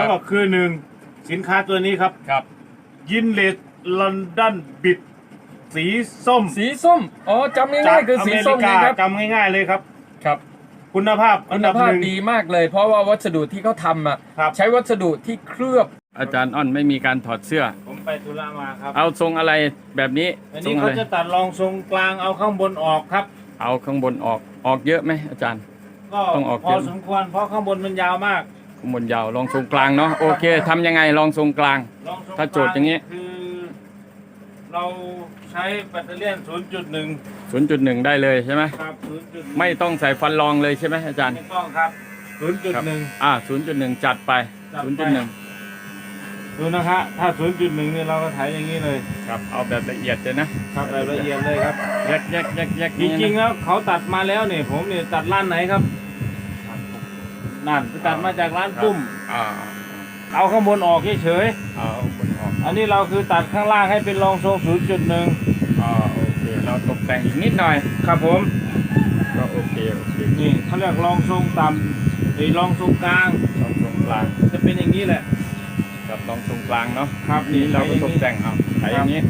แล้วก็คือหนึ่งสินค้าตัวนี้ครับ ครับยินเลสลอนดอนบิดสีส้มสีส้มอ๋อจำง่ายๆคือสีส้มจากอเมรินะกาครับจำง่ายๆเลยครับ ครับ คุณภาพอัคุนณดับภาหพนึ่ง ดีมากเลย เพราะว่าวัสดุที่เขาทำอะครับ ใช้วัสดุที่เคลือบ อาจารย์อ้อนไม่มีการถอดเสื้อ ผมไปธุระมาครับเอาทรงอะไรแบบนี้อันทรนี้งอะเขาไรจะตัดรองทรงกลางเอาข้างบนออกครับ เอาข้างบนออกออกเยอะไหมอาจารย์ ก็ต้องออกพอเยอะ สมควรเพราะข้างบนมันยาวมาก ข้างบนยาวลองทรงกลางเนาะโอเคทำยังไงลองทรงกลางรองทรงถ้าโจทย์อย่างนี้นี้ คือ เราใช้แบตเตอรี่ยน0.1 0.1 ได้เลยใช่ไหมครับ0.1ไม่ต้องใส่ฟันรองเลยใช่ไหมอาจารย์ ไม่ต้องครับ ครับ 0.1 อ่า0.1 จัดไป จัดไป 0.1 ดูนะฮะถ้า 0.1นี่เราก็ถ่ายอย่างนี้เลย ครับเอาแบบละเอียดเลยนะครับรายละเอียดเลยครับ แยกแยกแยกแยกจริงๆแล้วเขาตัดมาแล้วเนี่ยผมเนี่ยตัดร้านไหนครับ นั่นไปตัดมาจากร้านปุ้ม อ่าเอาข้างบนออกเฉยเอาบนออกๆอันนี้เราคือตัดข้างล่างให้เป็นรองทรง0.1อ่าโอเคเราตกแต่งอีกนิดหน่อย ครับผม ก็โอเคโอเคนี่เขาเรียกรองทรงต่ำหรือรองทรงกลาง ลองทรงกลางจะเป็นอย่างนี้แหละ กับลองทรงกลางเนาะครับนี่เราก็ตกแต่งเอาใช้อย่างนี้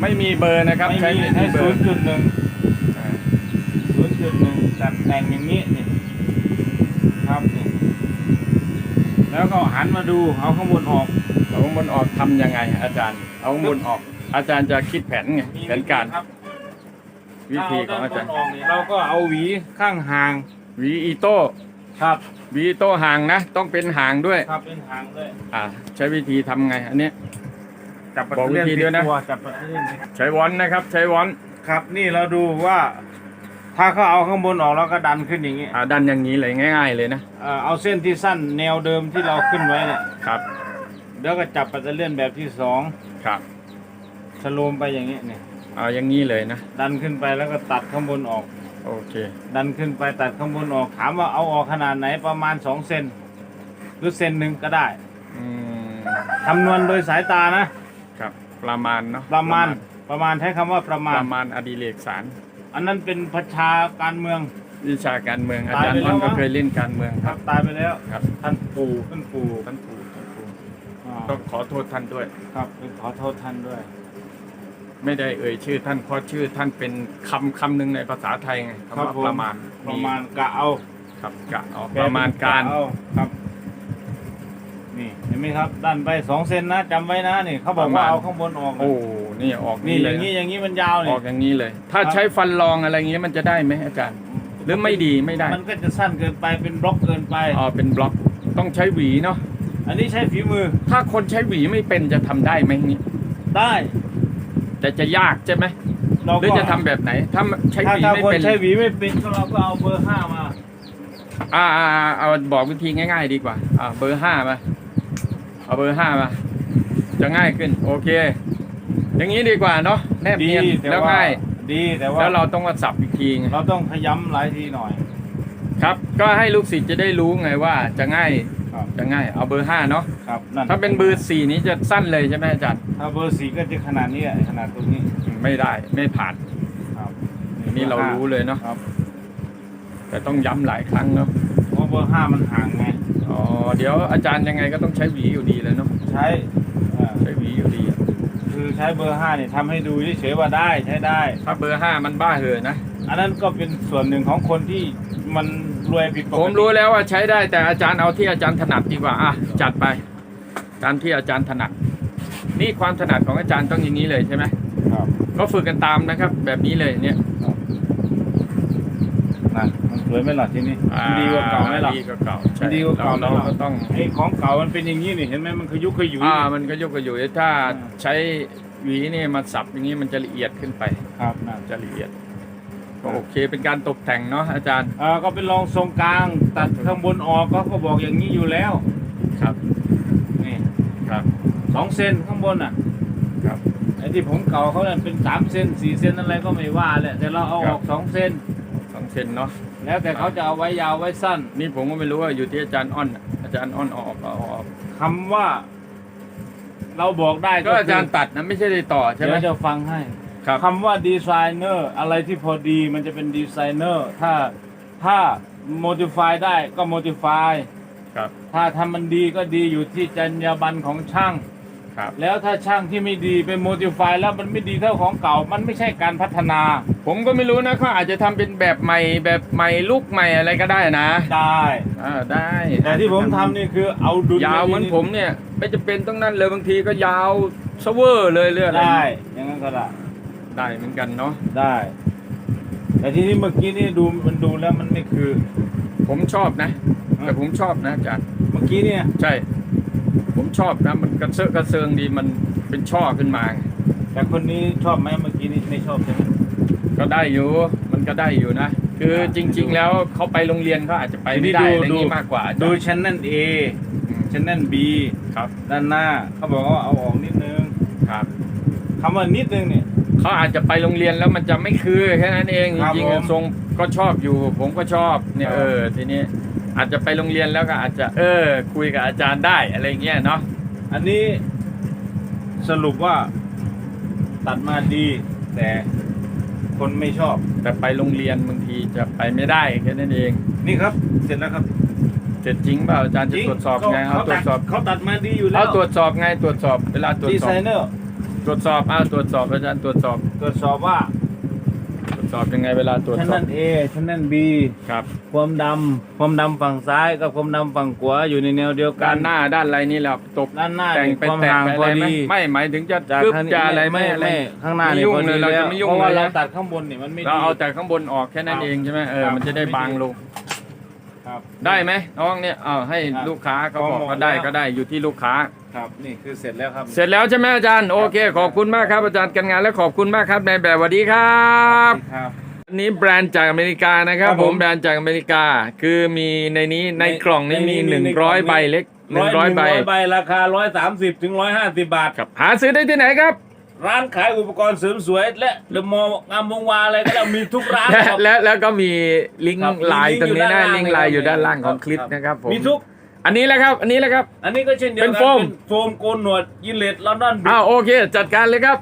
ไม่มีเบอร์นะครับไม่ใช้มีไม่ใช้มีเบอร์0.1อ่า0.1ตัดแต่งอย่างนี้นี่ ครับนี่แล้วก็หันมาดูเอาข้างบนออกเอาข้างบนออกทำยังไง อาจารย์ เอาข้างบนออก อาจารย์จะคิดแผนไงมีแผนการครับวิธีของอาจารย์ถ้เด้นบนออกนี่เราก็เอาหวีข้างห่างวีอีโต้ครับวีอีโต้ห่างนะ ต้องเป็นห่างด้วยครับเป็นห่างด้วยอ่า ใช้วิธีทำไง อันนี้จับปัตบอกเตอร์วิธีเลียนด้วยนะตัวจับปัตเตอร์เลียนใช้วอนนะครับ ใช้วอนครับ นี่เราดูว่า ถ้าเขาเอาข้างบนออกแล้วก็ดันขึ้นอย่างนี้อ่าดันอย่างนี้เลยง่าย ๆ เลยนะเอ่อเอาเส้นที่สั้นแนวเดิมที่เราขึ้นไว้เนี่ยครับแล้วก็จับปัตเตอร์เลียนแบบที่สองครับสโลมไปอย่างนี้เนี่ยเอาอย่างนี้เลยนะดันขึ้นไปแล้วก็ตัดข้างบนออก โอเคดันขึ้นไปตัดข้างบนออกถามว่าเอาออกขนาดไหนประมาณสองเซนหรือเซนหนึ่งก็ได้อืมคำนวณโดยสายตานะครับ ประมาณเนาะประมาณประมาณใช้คำว่าประมาปณระมาณอดีเลกสาร อันนั้นเป็นประชาการเมือง วิชาการเมืองอาตายจารไปย์แล้วอ้อนก็มั้งเคยเล่นการเมืองคครัรับบตายไปแล้วครับ ท่านปู่ท่านปู่ท่านปู่ท่านปู่อ่าก็ขอโทษท่านด้วย ครับขอโทษท่านด้วยไม่ได้เอ่ยชื่อท่านเพราะชื่อท่านเป็นคำคำหนึ่งในภาษาไทยไงครัคำบว่าผมประมาณประมาณกะเอาครับกะเอาประมาณการแปลเป็นกะเอาครับ นี่เห็นไหมครับดันไปสองเซนนะจำไว้นะนี่เขาบอกว่าเอาข้างบนออกนะโอ้นี่ออกนี่นี่อเลยย่างนี้อย่างนี้มันยาวอนี่อกอย่างนี้เลย ถ้าครับใช้ฟันรองอะไรอย่างเงี้ยมันจะได้ไหมอาจารย์ หรือไม่ดีไม่ได้มันก็จะสั้นเกินไปเป็นบล็อกเกินไป อ๋อเป็นบล็อกต้องใช้หวีเนาะอันนี้ใช้ฝีมือถ้าคนใช้หวีไม่เป็นจะทำได้ไหมนี่ได้แต่จะยากใช่ไหมเราหรือก็จะทำแบบไหน ถ้าใช้ถ้าหวีถ้าไม่คนเป็นใช้หวีไม่เป็นก็เราก็เอาเบอร์ห้ามาอ่าอ่าอ่าเอาบอกวิธีง่าย ๆ ดีกว่าอ่าเบอร์ห้ามา เอาเบอร์ห้ามา จะง่ายขึ้น โอเค อย่างนี้ดีกว่าเนาะแนบดีเนียนแต่แล้วว่า ง่าย ดีแต่ว่าแล้วเราต้องมาสับอีกทีไงเราต้องขย้ำหลายทีหน่อย ครับ ก็ให้ลูกศิษย์จะได้รู้ไงว่าจะง่ายครับ จะง่าย เอาเบอร์ห้าเนาะครับนั่นถ้าเป็นเบอร์สี่นี้จะสั้นเลยใช่ไหมอาจารย์ถ้าเบอร์สี่ก็จะขนาดนี้อะขนาดตรงนี้ไม่ได้ไม่ผ่านครับนี่เรารู้เลยเนาะครับ แต่ต้องย้ำหลายครั้งเนาะเพราะเบอร์ห้ามันห่างไง อ๋อเดี๋ยวอาจารย์ยังไงก็ต้องใช้หวีอยู่ดีเลยเนาะใช้เอ่อใช้หวีอยู่ดีอะคือใช้เบอร์ห้าเนี่ยทำให้ดูเฉยๆว่าได้ใช้ได้ ถ้าเบอร์ห้ามันบ้าเหอะนะ อันนั้นก็เป็นส่วนหนึ่งของคนที่มันรวยผิดปกผมติรู้แล้วว่าใช้ได้แต่อาจารย์เอาที่อาจารย์ถนัดดีกว่าอะจัดไป ตามที่อาจารย์ถนัด นี่ความถนัดของอาจารย์ต้องอย่างนี้เลยใช่ไหมครับก็ฝึกกันตามนะครับ แบบนี้เลยเนี่ย นั่นมันสวยไหมล่ะที่นี่อ่มันดีกว่าเก่าไหมล่ะดีกว่าเก่าใช่มันดีกว่าเก่าเราไหมล่ะก็ต้องไอ้ของเก่ามันเป็นอย่างนี้นี่เห็นไหมมันขยุกขยุยอ่ามันก็ยกกระอยู่ถ้าอ่าใช้หวีนี่มาสับอย่างนี้มันจะละเอียดขึ้นไปครับนั่นจะละเอียดก็โอเคเป็นการตกแต่งเนาะอาจารย์เออก็เป็นรองทรงกลางตัดข้างบนออกก็ก็บอกอย่างนี้อยู่แล้วครับนี่ครับสองเซนข้างบนอะครับ ไอ้ที่ผมเก่าเขาเนี่ยเป็นสามเซนสี่เซนอะไรก็ไม่ว่าแหละแต่เราเอาออกสองเซนสอง เซนเนาะแล้วแต่เขาจะเอาไว้ยาวไว้สั้นนี่ผมก็ไม่รู้ว่าอยู่ที่อาจารย์อ้อนน่ะอาจารย์อ้อนเอาออกเอาออกคำว่า เราบอกได้ก็อาจารย์ตัดนะไม่ใช่ได้ต่อใช่ไหมเดี๋ยวจะฟังให้ครับคำว่าดีไซเนอร์อะไรที่พอดีมันจะเป็นดีไซเนอร์ถ้าถ้า modify ได้ก็ modify ครับถ้าทำมันดีก็ดีอยู่ที่จรรยาบรรณของช่าง ครับแล้วถ้าช่างที่ไม่ดีไปโมดิฟายแล้วมันไม่ดีเท่าของเก่า มันไม่ใช่การพัฒนา ผมก็ไม่รู้นะเขาอาจจะทำเป็นแบบใหม่แบบใหม่ลุกใหม่อะไรก็ได้นะได้อ่าได้แต่ที่ผมทำนี่คือเอาดุลยาวเหมือนผมเนี่ย ไม่จะเป็นต้องนั่นเลยบางทีก็ยาวเซเวอร์เลยเรื่อยอะไรได้อย่างนั้นก็ได้ได้เหมือนกันเนาะได้ แต่ที่นี่เมื่อกี้นี่ดูมันดูแล้วมันไม่คือ ผมชอบนะ แต่ผมชอบนะอาจารย์เมื่อกี้เนี่ย ใช่ ผมชอบนะ มันกระเซาะกระเซิงดีมันเป็นช่อขึ้นมาไงแต่คนนี้ชอบไหมเมื่อกี้นี่ไม่ชอบใช่ไหมก็ได้อยู่มันก็ได้อยู่นะ คืออ่าจริง ๆ แล้วเขาไปโรงเรียนเขาอาจจะไปไม่ได้ดูอะไรอย่างดูนี้มากกว่าอาจารย์ดูชั้นนั่น A อืมชั้นนั่น B ครับด้านหน้าเขาบอกว่าเอาออกนิดนึงครับคำว่านิดนึงเนี่ยเขาอาจจะไปโรงเรียนแล้วมันจะไม่คือแค่นั้นเองจครับริงผมๆทรงก็ชอบอยู่ ผมก็ชอบเนี่ยครับเออทีนี้ อาจจะไปโรงเรียนแล้วก็อาจจะเออ คุยกับอาจารย์ได้อะไรเงี้ยเนาะอันนี้สรุปว่าตัดมาดีแต่คนไม่ชอบ แต่ไปโรงเรียนบางทีจะไปไม่ได้แค่นั้นเอง นี่ครับ เสร็จแล้วครับเสร็จจริงเปล่าอาจารย์จะตรวจสอบไงเอาตรวจสอบเขาตัดมาดีอยู่แล้เอาวตรวจสอบไงตรวจสอบเวลาตรวจดีสอไซบเนอร์ตรวจสอบเอาตรวจสอบอาจารย์ตรวจสอบตรวจสอบว่าตรวจ สอบยังไงเวลาตรวจชั้นสอบนั่น A ชั้นนั่น B ครับ ความดำความดำฝั่งซ้ายกับความดำฝั่งขวาอยู่ในแนวเดียวกัด้าน นหน้าด้านอะไรนี่แหละตบด้านหน้าแต่งนี่ไปความแตะห่างไปพอะอไรไหมดีไม่หมายถึงจะจากกึบข้างนี้จะอะไรไหมไม่อะไรไม่ข้างหน้าไม่นี่ยุ่งพอเลดียเราแล้วจะไม่ยุ่งเพราะว่าเลยเรานะตัดข้างบนนี่มันไม่เราดีเอาแต่ข้างบนออกแค่นั้นเองใช่ไหมเออครับ มันจะได้บางลง ครับได้ไหมน้องเนี่ยเอาให้ครับลูกค้าเขาบอกพอเหมาะก็ได้แล้วก็ได้อยู่ที่ลูกค้า ครับนี่คือเสร็จแล้วครับ เสร็จแล้วใช่ไหมอาจารย์โอเค ขอบคุณมากครับอาจารย์กันงานและขอบคุณมากครับนายแบบสวัสดีครับครับอันนี้แบรนด์จากอเมริกานะครับ ครับผผมมแบรนด์จากอเมริกา คือมีในนี้ในในกล่องนี้ในนี้มีมีหนึ่งในกล่ร้อองยนี้ใบเล็กหนึ่งร้อยใบ ใบราคาร้อยสามสิบถึงร้อยห้าสิบบาท ครับหาซื้อได้ที่ไหนครับ ร้านขายอุปกรณ์เสริมสวย และเดอะมอลล์งามวงวานอะไรก็แล้วมีทุกร้านและครับ และแล้วก็มีลิงครับก์ไลน์ตรงนี้นะลิลิงงก์ก์ไลน์ออยู่ยู่ด้าด้านนล่าล่างงคขรับองคลิปนะครับผมมีทุก อันนี้แหละครับ อันนี้แหละครับ อันนี้ก็เช่นเดียวกัเป็นโฟม โฟมโกนหนวดยินเลดลอนดอนอ้าวโอเค จัดการเลยครับ